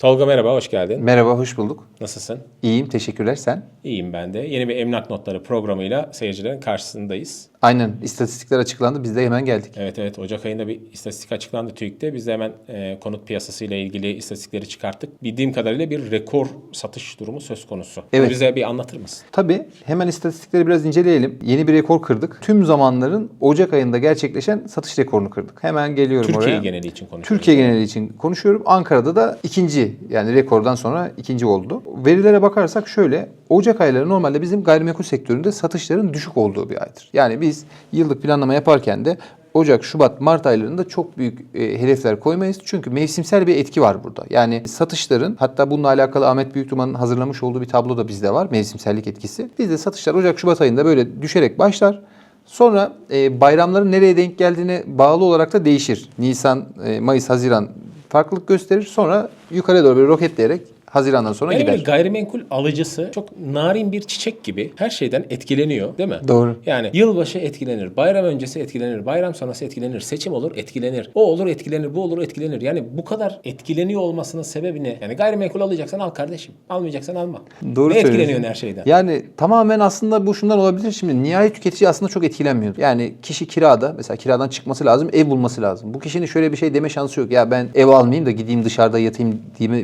Tolga merhaba, hoş geldin. Merhaba, hoş bulduk. Nasılsın? İyiyim, teşekkürler. Sen? İyiyim ben de. Yeni bir emlak notları programıyla seyircilerin karşısındayız. Aynen, istatistikler açıklandı. Biz de hemen geldik. Evet evet, Ocak ayında bir istatistik açıklandı TÜİK'te. Biz de hemen e, konut piyasasıyla ilgili istatistikleri çıkarttık. Bildiğim kadarıyla bir rekor satış durumu söz konusu. Evet. Bunu bize bir anlatır mısın? Tabii, hemen istatistikleri biraz inceleyelim. Yeni bir rekor kırdık. Tüm zamanların Ocak ayında gerçekleşen satış rekorunu kırdık. Hemen geliyorum Türkiye oraya. geneli için konuşuyoruz. Türkiye geneli için konuşuyorum. Ankara'da da ikinci yani rekordan sonra ikinci oldu. Verilere bakarsak şöyle Ocak ayları normalde bizim gayrimenkul sektöründe satışların düşük olduğu bir aydır. Yani biz yıllık planlama yaparken de Ocak, Şubat, Mart aylarında çok büyük e, hedefler koymayız. Çünkü mevsimsel bir etki var burada. Yani satışların hatta bununla alakalı Ahmet Büyüktuman'ın hazırlamış olduğu bir tablo da bizde var. Mevsimsellik etkisi. Bizde satışlar Ocak, Şubat ayında böyle düşerek başlar. Sonra e, bayramların nereye denk geldiğine bağlı olarak da değişir. Nisan, e, Mayıs, Haziran farklılık gösterir. Sonra yukarıya doğru böyle roketleyerek Haziran'dan sonra Yani gider. böyle gayrimenkul alıcısı çok narin bir çiçek gibi her şeyden etkileniyor değil mi? Doğru. Yani yılbaşı etkilenir, bayram öncesi etkilenir, bayram sonrası etkilenir, seçim olur etkilenir, o olur etkilenir, bu olur etkilenir. Yani bu kadar etkileniyor olmasının sebebi ne? Yani gayrimenkul alacaksan al kardeşim, almayacaksan alma. Doğru ne etkileniyorsun her şeyden? Yani tamamen aslında bu şundan olabilir. Şimdi nihai tüketici aslında çok etkilenmiyor. Yani kişi kirada mesela kiradan çıkması lazım, ev bulması lazım. Bu kişinin şöyle bir şey deme şansı yok. Ya ben ev almayayım da gideyim dışarıda yatayım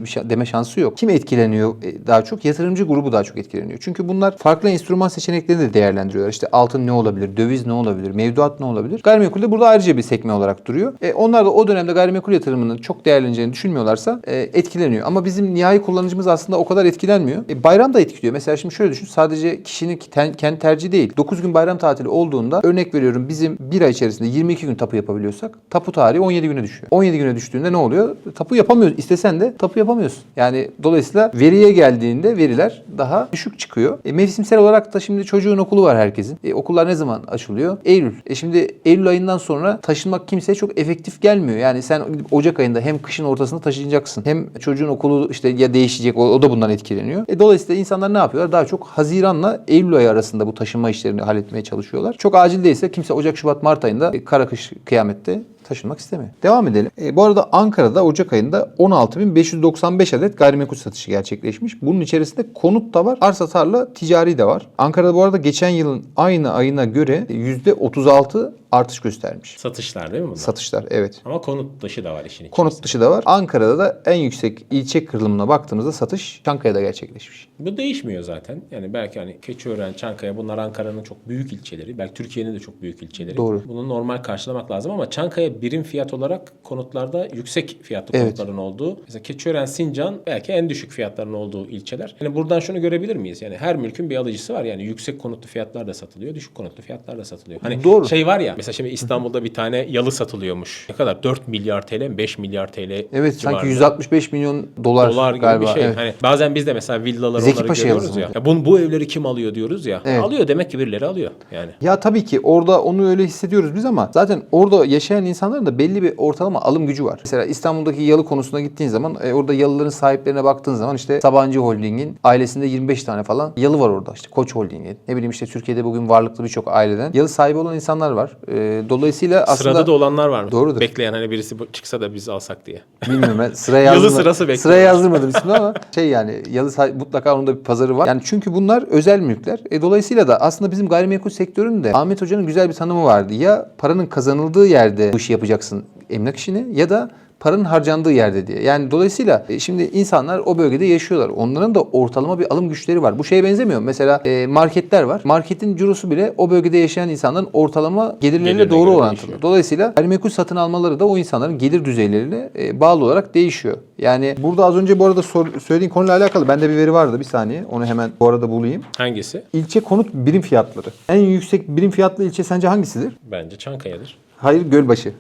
şey- deme şansı yok. Kim etkileniyor e, daha çok? Yatırımcı grubu daha çok etkileniyor. Çünkü bunlar farklı enstrüman seçeneklerini de değerlendiriyorlar. İşte altın ne olabilir, döviz ne olabilir, mevduat ne olabilir? Gayrimenkul de burada ayrıca bir sekme olarak duruyor. E, onlar da o dönemde gayrimenkul yatırımının çok değerleneceğini düşünmüyorlarsa e, etkileniyor. Ama bizim nihai kullanıcımız aslında o kadar etkilenmiyor. E, bayram da etkiliyor. Mesela şimdi şöyle düşün. Sadece kişinin kendi tercihi değil. 9 gün bayram tatili olduğunda örnek veriyorum bizim bir ay içerisinde 22 gün tapu yapabiliyorsak tapu tarihi 17 güne düşüyor. 17 güne düştüğünde ne oluyor? Tapu yapamıyorsun. İstesen de tapu yapamıyorsun. Yani dolayısıyla veriye geldiğinde veriler daha düşük çıkıyor. E, mevsimsel olarak da şimdi çocuğun okulu var herkesin. E, okullar ne zaman açılıyor? Eylül. E şimdi Eylül ayından sonra taşınmak kimseye çok efektif gelmiyor. Yani sen Ocak ayında hem kışın ortasında taşınacaksın. Hem çocuğun okulu işte ya değişecek o, o da bundan etkileniyor. E, dolayısıyla insanlar ne yapıyorlar? Daha çok Haziran'la Eylül ayı arasında bu taşınma işlerini halletmeye çalışıyorlar. Çok acil değilse kimse Ocak, Şubat, Mart ayında e, kara kış kıyamette taşınmak istemiyor. Devam edelim. E, bu arada Ankara'da Ocak ayında 16.595 adet gayrimenkul satışı gerçekleşmiş. Bunun içerisinde konut da var, arsa tarla ticari de var. Ankara'da bu arada geçen yılın aynı ayına göre %36 artış göstermiş. Satışlar değil mi bunlar? Satışlar evet. Ama konut dışı da var işin içinde. Konut dışı da var. Ankara'da da en yüksek ilçe kırılımına baktığımızda satış Çankaya'da gerçekleşmiş. Bu değişmiyor zaten. Yani belki hani Keçiören, Çankaya bunlar Ankara'nın çok büyük ilçeleri. Belki Türkiye'nin de çok büyük ilçeleri. Doğru. Bunu normal karşılamak lazım ama Çankaya birim fiyat olarak konutlarda yüksek fiyatlı Evet. konutların olduğu. Mesela Keçiören, Sincan belki en düşük fiyatların olduğu ilçeler. Yani buradan şunu görebilir miyiz? Yani her mülkün bir alıcısı var. Yani yüksek konutlu fiyatlar da satılıyor, düşük konutlu fiyatlar da satılıyor. Hani Doğru. şey var ya mesela şimdi İstanbul'da bir tane yalı satılıyormuş. Ne kadar? 4 milyar TL mi? 5 milyar TL Evet sanki civarında. 165 milyon dolar, dolar gibi galiba. bir şey. Evet. Hani bazen biz de mesela villaları Zeki onları Paşa görüyoruz ya. ya bu, bu evleri kim alıyor diyoruz ya. Evet. Alıyor demek ki birileri alıyor yani. Ya tabii ki orada onu öyle hissediyoruz biz ama zaten orada yaşayan insanların da belli bir ortalama alım gücü var. Mesela İstanbul'daki yalı konusuna gittiğin zaman e, orada yalıların sahiplerine baktığın zaman işte Sabancı Holding'in ailesinde 25 tane falan yalı var orada. İşte Koç Holding'in. Ne bileyim işte Türkiye'de bugün varlıklı birçok aileden yalı sahibi olan insanlar var. E, dolayısıyla aslında Sırada da olanlar var mı? Doğrudur. Bekleyen hani birisi çıksa da biz alsak diye. Bilmiyorum ben sıra Yalı yazdırmadım. sırası bekliyor. Sıra yazdırmadım ismini ama şey yani yalı mutlaka onun da bir pazarı var. Yani çünkü bunlar özel mülkler. E, dolayısıyla da aslında bizim gayrimenkul sektöründe Ahmet Hoca'nın güzel bir tanımı vardı. Ya paranın kazanıldığı yerde bu işi yapacaksın emlak işini ya da paranın harcandığı yerde diye. Yani dolayısıyla e, şimdi insanlar o bölgede yaşıyorlar. Onların da ortalama bir alım güçleri var. Bu şeye benzemiyor. mu? Mesela e, marketler var. Marketin cirosu bile o bölgede yaşayan insanların ortalama gelirleriyle Gelirine doğru orantılı. değişiyor. Dolayısıyla gayrimenkul satın almaları da o insanların gelir düzeyleriyle e, bağlı olarak değişiyor. Yani burada az önce bu arada sor- söylediğin konuyla alakalı bende bir veri vardı bir saniye. Onu hemen bu arada bulayım. Hangisi? İlçe konut birim fiyatları. En yüksek birim fiyatlı ilçe sence hangisidir? Bence Çankaya'dır. Hayır Gölbaşı.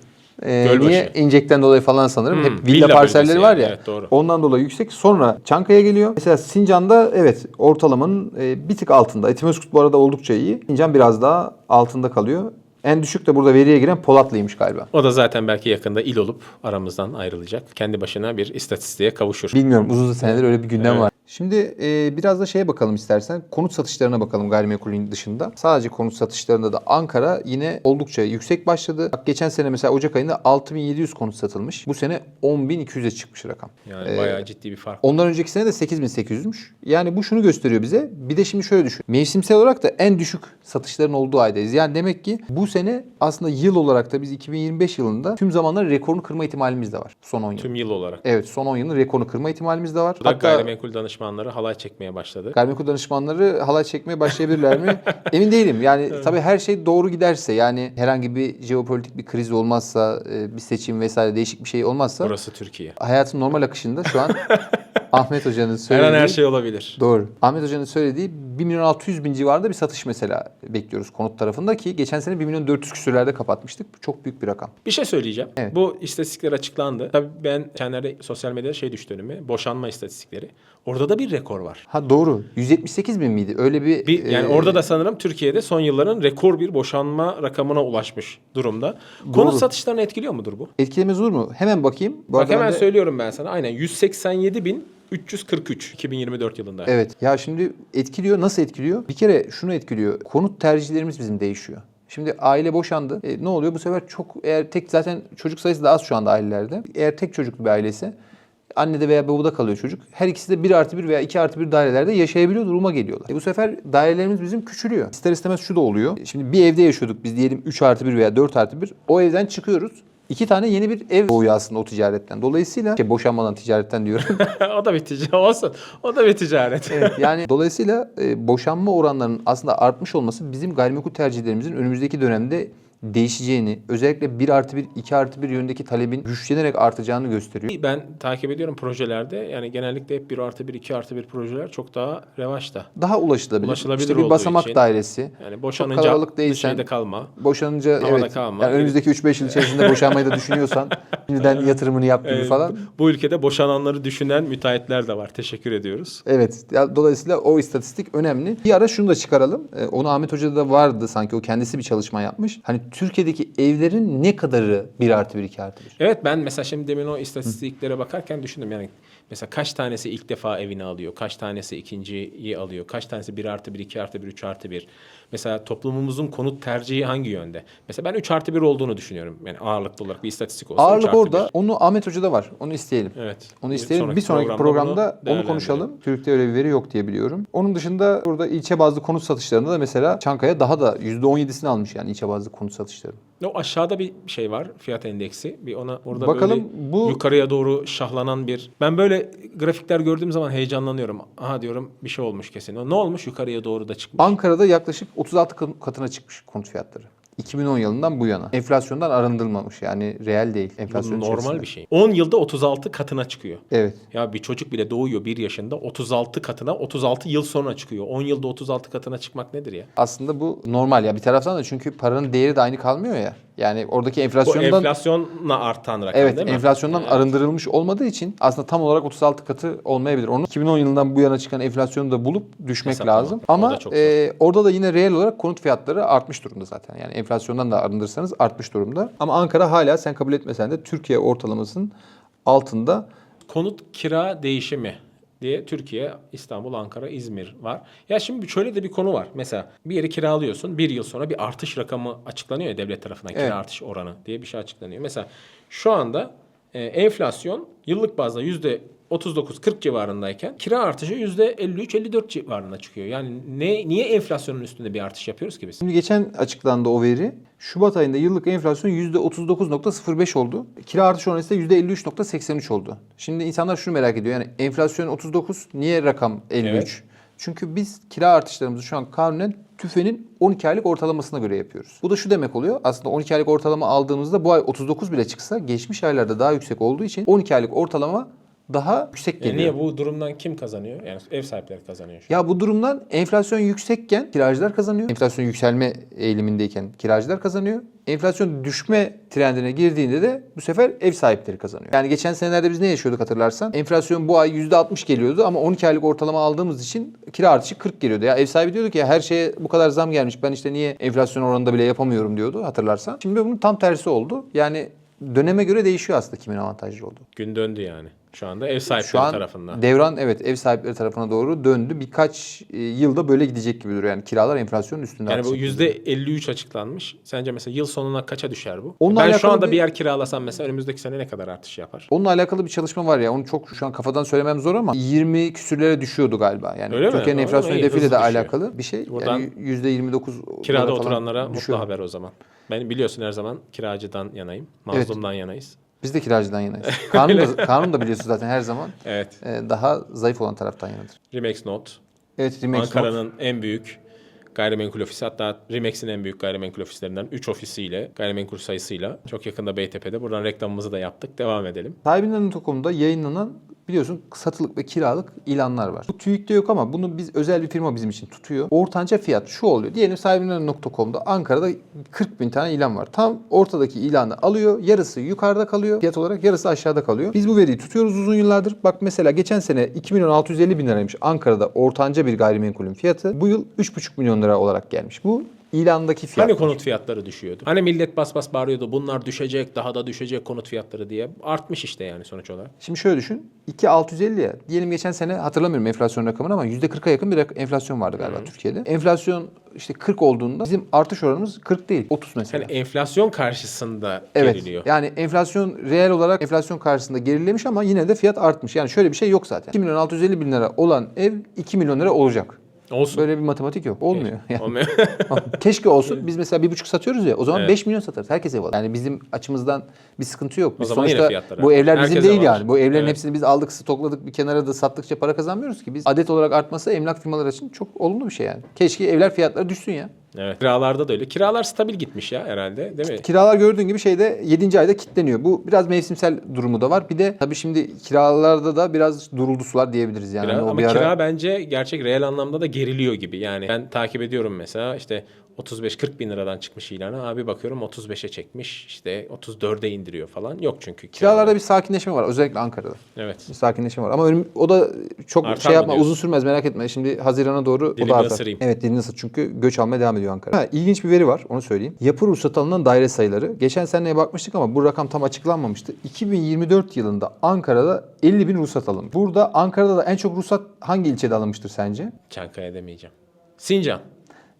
Ee, Gölbaşı. Niye? İncekten dolayı falan sanırım. Hmm, Hep villa, villa parselleri var yani. ya. Evet, doğru. Ondan dolayı yüksek. Sonra Çankaya geliyor. Mesela Sincan'da evet ortalamanın e, bir tık altında. Etimeskut bu arada oldukça iyi. Sincan biraz daha altında kalıyor. En düşük de burada veriye giren Polatlı'ymış galiba. O da zaten belki yakında il olup aramızdan ayrılacak. Kendi başına bir istatistiğe kavuşur. Bilmiyorum uzun senedir öyle bir gündem Evet. var. Şimdi e, biraz da şeye bakalım istersen. Konut satışlarına bakalım gayrimenkulün dışında. Sadece konut satışlarında da Ankara yine oldukça yüksek başladı. Bak, geçen sene mesela Ocak ayında 6700 konut satılmış. Bu sene 10200'e çıkmış rakam. Yani Ee, bayağı ciddi bir fark. Ondan önceki sene de 8800'müş. Yani bu şunu gösteriyor bize. Bir de şimdi şöyle düşün. Mevsimsel olarak da en düşük satışların olduğu aydayız. Yani demek ki bu sene aslında yıl olarak da biz 2025 yılında tüm zamanların rekorunu kırma ihtimalimiz de var. Son 10 yıl. Tüm yıl olarak. Evet son 10 yılın rekorunu kırma ihtimalimiz de var. Bu da gayrimenkul danışmanları halay çekmeye başladı. Gayrimenkul danışmanları halay çekmeye başlayabilirler mi? Emin değilim. Yani tabii her şey doğru giderse yani herhangi bir jeopolitik bir kriz olmazsa, e, bir seçim vesaire değişik bir şey olmazsa Burası Türkiye. hayatın normal akışında şu an Ahmet Hoca'nın Her söylediği an her şey olabilir. Doğru. Ahmet Hoca'nın söylediği 1 milyon 600 bin civarında bir satış mesela bekliyoruz konut tarafında ki geçen sene 1 milyon 400 küsürlerde kapatmıştık. Bu çok büyük bir rakam. Bir şey söyleyeceğim. Evet. Bu istatistikler açıklandı. Tabii ben geçenlerde sosyal medyada şey düştü önüme. Boşanma istatistikleri. Orada da bir rekor var. Ha doğru. 178 bin miydi? Öyle bir... Bir, yani e, orada da sanırım Türkiye'de son yılların rekor bir boşanma rakamına ulaşmış durumda. Konut Doğru. satışlarını etkiliyor mudur bu? Etkilemez olur mu? Hemen bakayım. Bu Bak hemen de- söylüyorum ben sana. Aynen 187 bin 343 2024 yılında. Evet. Ya şimdi etkiliyor. Nasıl etkiliyor? Bir kere şunu etkiliyor. Konut tercihlerimiz bizim değişiyor. Şimdi aile boşandı. E, ne oluyor? Bu sefer çok eğer tek zaten çocuk sayısı da az şu anda ailelerde. Eğer tek çocuklu bir ailesi annede veya babada kalıyor çocuk. Her ikisi de 1 artı 1 veya 2 artı 1 dairelerde yaşayabiliyor duruma geliyorlar. E, bu sefer dairelerimiz bizim küçülüyor. İster istemez şu da oluyor. Şimdi bir evde yaşıyorduk biz diyelim 3 artı 1 veya 4 artı 1. O evden çıkıyoruz. İki tane yeni bir ev doğuyor aslında o ticaretten. Dolayısıyla şey, boşanmadan ticaretten diyorum. o da bir ticaret olsun. O da bir ticaret. Evet, yani dolayısıyla e, boşanma oranlarının aslında artmış olması bizim gayrimenkul tercihlerimizin önümüzdeki dönemde değişeceğini, özellikle 1 artı 1, 2 artı 1 yönündeki talebin güçlenerek artacağını gösteriyor. Ben takip ediyorum projelerde. Yani genellikle hep 1 artı 1, 2 artı 1 projeler çok daha revaçta. Daha ulaşılabilir. Ulaşılabilir işte bir basamak için. dairesi. Yani boşanınca kalabalık değilsen- şeyde kalma. Boşanınca evet. kalma. Yani önümüzdeki 3-5 yıl içerisinde boşanmayı da düşünüyorsan şimdiden yatırımını yap gibi falan. Bu ülkede boşananları düşünen müteahhitler de var. Teşekkür ediyoruz. Evet. Ya, dolayısıyla o istatistik önemli. Bir ara şunu da çıkaralım. Ee, onu Ahmet Hoca'da da vardı sanki. O kendisi bir çalışma yapmış. Hani Türkiye'deki evlerin ne kadarı 1 artı 1, 2 artı 1? Evet ben mesela şimdi demin o istatistiklere bakarken düşündüm yani mesela kaç tanesi ilk defa evini alıyor, kaç tanesi ikinciyi alıyor, kaç tanesi 1 artı 1, 2 artı 1, 3 artı 1. Mesela toplumumuzun konut tercihi hangi yönde? Mesela ben 3 artı 1 olduğunu düşünüyorum. Yani ağırlıklı olarak bir istatistik olsa 3 Ağırlık orada. 1. Onu Ahmet Hoca'da var. Onu isteyelim. Evet. Onu isteyelim. bir sonraki bunu programda, onu değerlendirelim. konuşalım. Türk'te öyle bir veri yok diye biliyorum. Onun dışında burada ilçe bazlı konut satışlarında da mesela Çankaya daha da %17'sini almış yani ilçe bazlı konut satışları. O aşağıda bir şey var fiyat endeksi. Bir ona orada Bakalım böyle bu- yukarıya doğru şahlanan bir. Ben böyle grafikler gördüğüm zaman heyecanlanıyorum. Aha diyorum bir şey olmuş kesin. Ne olmuş? Yukarıya doğru da çıkmış. Ankara'da yaklaşık 36 kat- katına çıkmış konut fiyatları. 2010 yılından bu yana. Enflasyondan arındırılmamış yani reel değil. Bu Enflasyon normal içerisinde. bir şey. 10 yılda 36 katına çıkıyor. Evet. Ya bir çocuk bile doğuyor 1 yaşında 36 katına 36 yıl sonra çıkıyor. 10 yılda 36 katına çıkmak nedir ya? Aslında bu normal ya bir taraftan da çünkü paranın değeri de aynı kalmıyor ya. Yani oradaki Bu enflasyondan enflasyonla artan rakam Evet, değil mi? enflasyondan Evet. arındırılmış olmadığı için aslında tam olarak 36 katı olmayabilir. Onu 2010 yılından bu yana çıkan enflasyonu da bulup düşmek Hesaplama. lazım. Ama da çok e, orada da yine reel olarak konut fiyatları artmış durumda zaten. Yani enflasyondan da arındırırsanız artmış durumda. Ama Ankara hala sen kabul etmesen de Türkiye ortalamasının altında. Konut kira değişimi diye Türkiye, İstanbul, Ankara, İzmir var. Ya şimdi şöyle de bir konu var. Mesela bir yeri kiralıyorsun. Bir yıl sonra bir artış rakamı açıklanıyor ya devlet tarafından. Kira Evet. artış oranı diye bir şey açıklanıyor. Mesela şu anda e, enflasyon yıllık bazda yüzde 39-40 civarındayken kira artışı yüzde 53-54 civarına çıkıyor. Yani ne niye enflasyonun üstünde bir artış yapıyoruz ki biz? Şimdi geçen açıklandı o veri. Şubat ayında yıllık enflasyon %39.05 oldu. Kira artış oranı ise %53.83 oldu. Şimdi insanlar şunu merak ediyor. Yani enflasyon 39 niye rakam 53? Evet. Çünkü biz kira artışlarımızı şu an kanunen TÜFE'nin 12 aylık ortalamasına göre yapıyoruz. Bu da şu demek oluyor. Aslında 12 aylık ortalama aldığımızda bu ay 39 bile çıksa geçmiş aylarda daha yüksek olduğu için 12 aylık ortalama daha yüksek geliyor. niye bu durumdan kim kazanıyor? Yani ev sahipleri kazanıyor şu an. Ya bu durumdan enflasyon yüksekken kiracılar kazanıyor. Enflasyon yükselme eğilimindeyken kiracılar kazanıyor. Enflasyon düşme trendine girdiğinde de bu sefer ev sahipleri kazanıyor. Yani geçen senelerde biz ne yaşıyorduk hatırlarsan? Enflasyon bu ay %60 geliyordu ama 12 aylık ortalama aldığımız için kira artışı 40 geliyordu. Ya ev sahibi diyordu ki ya her şeye bu kadar zam gelmiş ben işte niye enflasyon oranında bile yapamıyorum diyordu hatırlarsan. Şimdi bunun tam tersi oldu. Yani döneme göre değişiyor aslında kimin avantajlı olduğu. Gün döndü yani. Şu anda ev sahipleri Şu an tarafından. devran evet ev sahipleri tarafına doğru döndü. Birkaç e, yılda böyle gidecek gibi duruyor. Yani kiralar enflasyonun üstünde. Yani bu yüzde 53 açıklanmış. Sence mesela yıl sonuna kaça düşer bu? Onunla ben şu anda bir- bir yer kiralasam mesela önümüzdeki sene ne kadar artış yapar? Onunla alakalı bir çalışma var ya. Onu çok şu an kafadan söylemem zor ama 20 küsürlere düşüyordu galiba. Yani Öyle? Türkiye'nin enflasyon hedefiyle de alakalı bir şey. Buradan yani %29 Kirada oturanlara düşüyor. mutlu haber o zaman. Ben biliyorsun her zaman kiracıdan yanayım. Mazlumdan yanayız. Biz de kiracıdan yanayız. Kanun da, kanun da biliyorsun zaten her zaman Evet. e, daha zayıf olan taraftan yanadır. Remax Note. Evet Remax. Ankara'nın en büyük gayrimenkul ofisi hatta Remax'in en büyük gayrimenkul ofislerinden 3 ofisiyle gayrimenkul sayısıyla çok yakında Beytepe'de. Buradan reklamımızı da yaptık. Devam edelim. Sahibinden.com'da yayınlanan biliyorsun satılık ve kiralık ilanlar var. Bu TÜİK'te yok ama bunu biz özel bir firma bizim için tutuyor. Ortanca fiyat şu oluyor. Diyelim sahibinden.com'da Ankara'da 40 bin tane ilan var. Tam ortadaki ilanı alıyor. Yarısı yukarıda kalıyor fiyat olarak yarısı aşağıda kalıyor. Biz bu veriyi tutuyoruz uzun yıllardır. Bak mesela geçen sene 2 milyon 650 bin liraymış Ankara'da ortanca bir gayrimenkulün fiyatı. Bu yıl 3,5 milyon lira olarak gelmiş. Bu ilandaki fiyat. Hani konut fiyatları düşüyordu? Hani millet bas bas bağırıyordu bunlar düşecek daha da düşecek konut fiyatları diye. Artmış işte yani sonuç olarak. Şimdi şöyle düşün. 2650 ya. Diyelim geçen sene hatırlamıyorum enflasyon rakamını ama %40'a yakın bir enflasyon vardı galiba Türkiye'de. Enflasyon işte 40 olduğunda bizim artış oranımız 40 değil. 30 mesela. Hani enflasyon karşısında evet. geriliyor. Yani enflasyon reel olarak enflasyon karşısında gerilemiş ama yine de fiyat artmış. Yani şöyle bir şey yok zaten. 2 milyon 650 bin lira olan ev 2 milyon lira olacak. Olsun. Böyle bir matematik yok. Olmuyor. Yani Olmuyor. Keşke olsun. Biz mesela bir buçuk satıyoruz ya. O zaman Evet. 5 milyon satarız. Herkes ev alır. Yani bizim açımızdan bir sıkıntı yok. Biz sonuçta bu evler bizim Herkes ev değil alır. yani. Bu evlerin Evet. hepsini biz aldık, stokladık, bir kenara da sattıkça para kazanmıyoruz ki. Biz adet olarak artması emlak firmaları için çok olumlu bir şey yani. Keşke evler fiyatları düşsün ya. Evet. Kiralarda da öyle. Kiralar stabil gitmiş ya herhalde değil mi? Kiralar gördüğün gibi şeyde 7. ayda kilitleniyor. Bu biraz mevsimsel durumu da var. Bir de tabii şimdi kiralarda da biraz duruldu sular diyebiliriz yani. Kira- Hani o ama ara- kira bence gerçek reel anlamda da geriliyor gibi. Yani ben takip ediyorum mesela işte 35-40 bin liradan çıkmış ilanı. Abi bakıyorum 35'e çekmiş işte 34'e indiriyor falan. Yok çünkü. Kiralarda bir sakinleşme var özellikle Ankara'da. Evet. Bir sakinleşme var. Ama önüm, o da çok Artar şey yapma diyorsun? uzun sürmez merak etme. Şimdi Haziran'a doğru o Dilimi da artar. Evet dilini ısır çünkü göç almaya devam ediyor Ankara. Ha, ilginç bir veri var onu söyleyeyim. Yapı ruhsat alınan daire sayıları. Geçen seneye bakmıştık ama bu rakam tam açıklanmamıştı. 2024 yılında Ankara'da 50 bin ruhsat alınmış. Burada Ankara'da da en çok ruhsat hangi ilçede alınmıştır sence? Çankaya demeyeceğim. Sincan.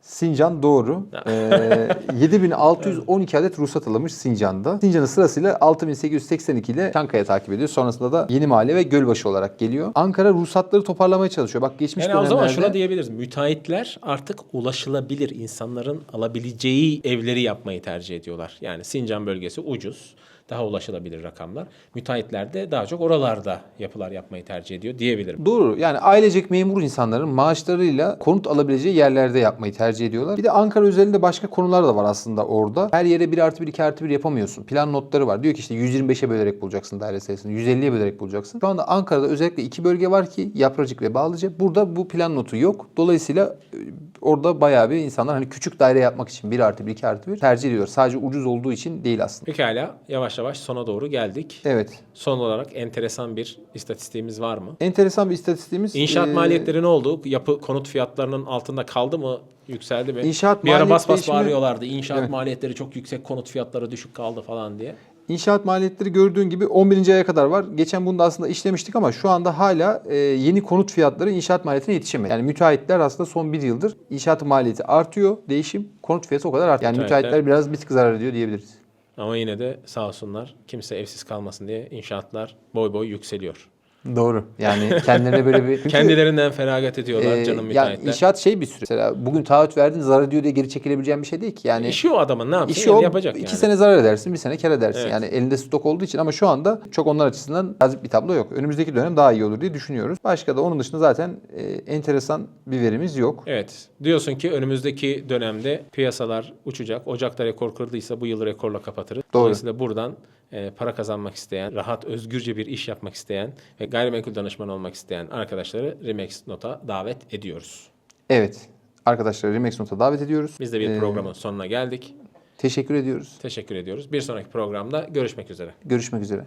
Sincan doğru. Ee, 7612 adet ruhsat alınmış Sincan'da. Sincan'ın sırasıyla 6882 ile Çankaya takip ediyor. Sonrasında da Yeni Mahalle ve Gölbaşı olarak geliyor. Ankara ruhsatları toparlamaya çalışıyor. Bak geçmiş Yani o zaman dönemlerde şuna diyebiliriz. Müteahhitler artık ulaşılabilir insanların alabileceği evleri yapmayı tercih ediyorlar. Yani Sincan bölgesi ucuz. Daha ulaşılabilir rakamlar. Müteahhitler de daha çok oralarda yapılar yapmayı tercih ediyor diyebilirim. Doğru. Yani ailecek memur insanların maaşlarıyla konut alabileceği yerlerde yapmayı tercih ediyorlar. Bir de Ankara özelinde başka konular da var aslında orada. Her yere 1 artı 1, 2 artı 1 yapamıyorsun. Plan notları var. Diyor ki işte 125'e bölerek bulacaksın daire sayısını. 150'ye bölerek bulacaksın. Şu anda Ankara'da özellikle iki bölge var ki Yapracık ve Bağlıca. Burada bu plan notu yok. Dolayısıyla orada bayağı bir insanlar hani küçük daire yapmak için 1 artı 1, 2 artı 1 tercih ediyor. Sadece ucuz olduğu için değil aslında. Pekala yavaş yavaş sona doğru geldik. Evet. Son olarak enteresan bir istatistiğimiz var mı? Enteresan bir istatistiğimiz. İnşaat e, maliyetleri ne oldu? Yapı konut fiyatlarının altında kaldı mı? Yükseldi mi? İnşaat bir ara bas bas değişimi- bağırıyorlardı. İnşaat Evet. maliyetleri çok yüksek, konut fiyatları düşük kaldı falan diye. İnşaat maliyetleri gördüğün gibi 11. aya kadar var. Geçen bunu da aslında işlemiştik ama şu anda hala e, yeni konut fiyatları inşaat maliyetine yetişemedi. Yani müteahhitler aslında son bir yıldır inşaat maliyeti artıyor. Değişim konut fiyatı o kadar artıyor. Yani Müteahhitler- müteahhitler biraz bir tık zarar ediyor diyebiliriz. Ama yine de sağ olsunlar kimse evsiz kalmasın diye inşaatlar boy boy yükseliyor. Doğru. Yani kendilerine böyle bir... Çünkü, Kendilerinden feragat ediyorlar e, canım yani müteahhitler. inşaat şey bir süre. Mesela bugün taahhüt verdin zarar ediyor diye geri çekilebileceğin bir şey değil ki. Yani İşi o adamın ne yapsın? İşi Yani o yapacak iki yani. sene zarar edersin, bir sene kar edersin. Evet. Yani elinde stok olduğu için ama şu anda çok onlar açısından cazip bir tablo yok. Önümüzdeki dönem daha iyi olur diye düşünüyoruz. Başka da onun dışında zaten e, enteresan bir verimiz yok. Evet. Diyorsun ki önümüzdeki dönemde piyasalar uçacak. Ocak'ta rekor kırdıysa bu yıl rekorla kapatırız. Doğru. Dolayısıyla buradan para kazanmak isteyen, rahat, özgürce bir iş yapmak isteyen ve gayrimenkul danışmanı olmak isteyen arkadaşları Remax Not'a davet ediyoruz. Evet. Arkadaşlar Remax Not'a davet ediyoruz. Biz de bir Ee, programın sonuna geldik. Teşekkür ediyoruz. Teşekkür ediyoruz. Bir sonraki programda görüşmek üzere. Görüşmek üzere.